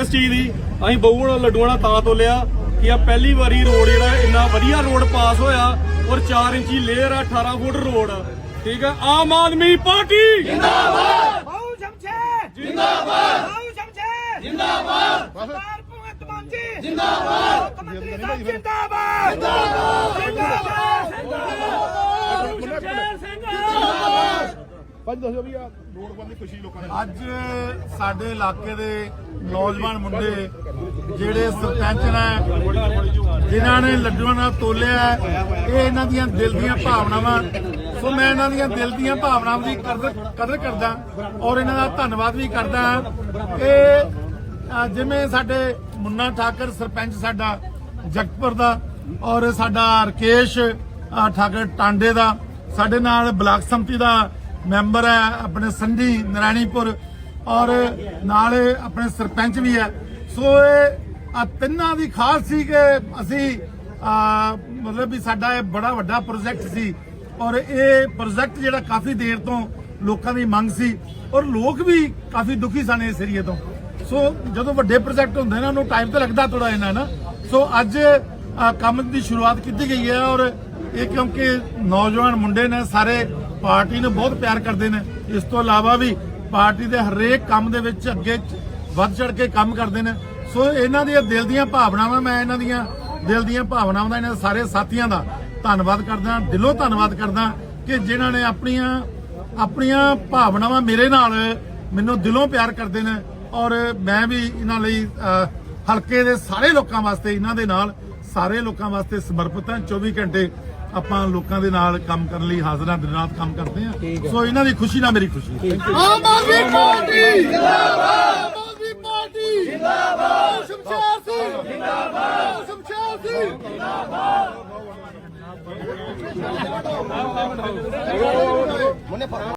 ਇਸ ਚੀਜ਼ ਦੀ। ਅਸੀਂ ਬਹੂ ਲੱਡੂਆਂ ਤਾਂ ਤੋਲਿਆ ਕਿ ਆ ਪਹਿਲੀ ਵਾਰੀ ਰੋਡ ਜਿਹੜਾ ਇੰਨਾ ਵਧੀਆ ਰੋਡ ਪਾਸ ਹੋਇਆ ਔਰ 4 ਇੰਚੀ ਲੇਅਰ ਆ 18 ਫੁੱਟ ਰੋਡ। ਠੀਕ ਆ? ਆਮ ਆਦਮੀ ਪਾਰਟੀ! ਜਿੰਦਾਬਾਦ! ਬਾਉ ਸ਼ਮਸ਼ੇਰ! ਜਿੰਦਾਬਾਦ! ਸਰਦਾਰ ਭਗਵੰਤ ਮਾਨ ਜੀ! ਜਿੰਦਾਬਾਦ! ਮੁੱਖ ਮੰਤਰੀ ਸਾਹਿਬ ਜਿੰਦਾਬਾਦ ਜਿੰਦਾਬਾਦ! ਜਿੰਦਾਬਾਦ ਸ਼ਮਸ਼ੇਰ ਸਿੰਘ ਅੱਜ ਸਾਡੇ ਇਲਾਕੇ ਦੇ ਨੌਜਵਾਨ ਮੁੰਡੇ, ਜਿਹੜੇ ਸਰਪੰਚ ਨੇ, ਜਿਨ੍ਹਾਂ ਨੇ ਲੱਡੂਆਂ ਨਾਲ ਤੋਲਿਆ ਇਹ ਇਹਨਾਂ ਦੀਆਂ ਦਿਲ ਦੀਆਂ ਭਾਵਨਾਵਾਂ, ਸੋ ਮੈਂ ਇਹਨਾਂ ਦੀਆਂ ਦਿਲ ਦੀਆਂ ਭਾਵਨਾਵਾਂ ਦੀ ਕਦਰ ਕਰਦਾ ਔਰ ਇਹਨਾਂ ਦਾ ਧੰਨਵਾਦ ਵੀ ਕਰਦਾ ਇਹ ਜਿਵੇਂ ਸਾਡੇ ਮੁੰਨਾ ਠਾਕਰ, ਸਰਪੰਚ ਸਾਡਾ ਜਗਤਪੁਰ ਦਾ ਔਰ ਸਾਡਾ ਰਕੇਸ਼ ਠਾਕਰ ਟਾਂਡੇ ਦਾ, ਸਾਡੇ ਨਾਲ ਬਲਾਕ ਸੰਮਤੀ ਦਾ ਮੈਂਬਰ ਹੈ ਆਪਣੇ ਸੰਧੀ ਨਰਾਣੀਪੁਰ ਔਰ ਨਾਲ ਆਪਣੇ ਸਰਪੰਚ ਵੀ ਹੈ। ਸੋ ਇਹ ਆ ਤਿੰਨਾਂ ਦੀ ਖਾਸ ਸੀ ਕਿ ਅਸੀਂ ਮਤਲਬ ਵੀ ਸਾਡਾ ਇਹ ਬੜਾ ਵੱਡਾ ਪ੍ਰੋਜੈਕਟ ਸੀ ਔਰ ਇਹ ਪ੍ਰੋਜੈਕਟ ਜਿਹੜਾ ਕਾਫੀ ਦੇਰ ਤੋਂ ਲੋਕਾਂ ਦੀ ਮੰਗ ਸੀ ਔਰ ਲੋਕ ਵੀ ਕਾਫੀ ਦੁਖੀ ਸਨ ਇਸ ਏਰੀਏ ਤੋਂ। ਸੋ ਜਦੋਂ ਵੱਡੇ ਪ੍ਰੋਜੈਕਟ ਹੁੰਦੇ ਨੇ, ਉਹਨੂੰ ਟਾਈਮ ਤਾਂ ਲੱਗਦਾ ਥੋੜਾ ਇਹਨਾਂ ਨਾ ਸੋ ਅੱਜ ਕੰਮ ਦੀ ਸ਼ੁਰੂਆਤ ਕੀਤੀ ਗਈ ਹੈ ਔਰ ਇਹ ਕਿਉਂਕਿ ਨੌਜਵਾਨ ਮੁੰਡੇ ਨੇ ਸਾਰੇ ਪਾਰਟੀ ਨੂੰ ਬਹੁਤ ਪਿਆਰ ਕਰਦੇ ਨੇ। ਇਸ ਤੋਂ ਇਲਾਵਾ ਵੀ ਪਾਰਟੀ ਦੇ ਹਰੇਕ ਕੰਮ ਦੇ ਵਿੱਚ ਅੱਗੇ ਵੱਧ ਚੜ ਕੇ ਕੰਮ ਕਰਦੇ ਨੇ। ਸੋ ਇਹਨਾਂ ਦੀਆਂ ਦਿਲ ਦੀਆਂ ਭਾਵਨਾਵਾਂ ਮੈਂ ਇਹਨਾਂ ਦੀਆਂ ਦਿਲ ਦੀਆਂ ਭਾਵਨਾਵਾਂ ਦਾ, ਇਹਨਾਂ ਸਾਰੇ ਸਾਥੀਆਂ ਦਾ ਧੰਨਵਾਦ ਕਰਦਾ, ਦਿਲੋਂ ਧੰਨਵਾਦ ਕਰਦਾ ਕਿ ਜਿਨ੍ਹਾਂ ਨੇ ਆਪਣੀਆਂ ਆਪਣੀਆਂ ਭਾਵਨਾਵਾਂ ਮੇਰੇ ਨਾਲ ਮੈਨੂੰ ਦਿਲੋਂ ਪਿਆਰ ਕਰਦੇ ਨੇ ਔਰ ਮੈਂ ਵੀ ਇਹਨਾਂ ਲਈ ਹਲਕੇ ਦੇ ਸਾਰੇ ਲੋਕਾਂ ਵਾਸਤੇ, ਇਹਨਾਂ ਦੇ ਨਾਲ ਸਾਰੇ ਲੋਕਾਂ ਵਾਸਤੇ ਸਮਰਪਿਤ ਹਾਂ। 24 ਘੰਟੇ ਆਪਾਂ ਲੋਕਾਂ ਦੇ ਨਾਲ ਕੰਮ ਕਰਨ ਲਈ ਹਾਜ਼ਰ ਹਾਂ ਦਿਨ ਰਾਤ ਕੰਮ ਕਰਦੇ ਹਾਂ। ਸੋ ਇਹਨਾਂ ਦੀ ਖੁਸ਼ੀ ਨਾਲ ਮੇਰੀ ਖੁਸ਼ੀ ਆਮ ਆਦਮੀ ਪਾਰਟੀ ਜਿੰਦਾਬਾਦ। ਆਮ ਆਦਮੀ ਪਾਰਟੀ। ਜਿੰਦਾਬਾਦ ਸ਼ਮਸ਼ੇਰ ਸਿੰਘ। ਜਿੰਦਾਬਾਦ। ਸ਼ਮਸ਼ੇਰ ਸਿੰਘ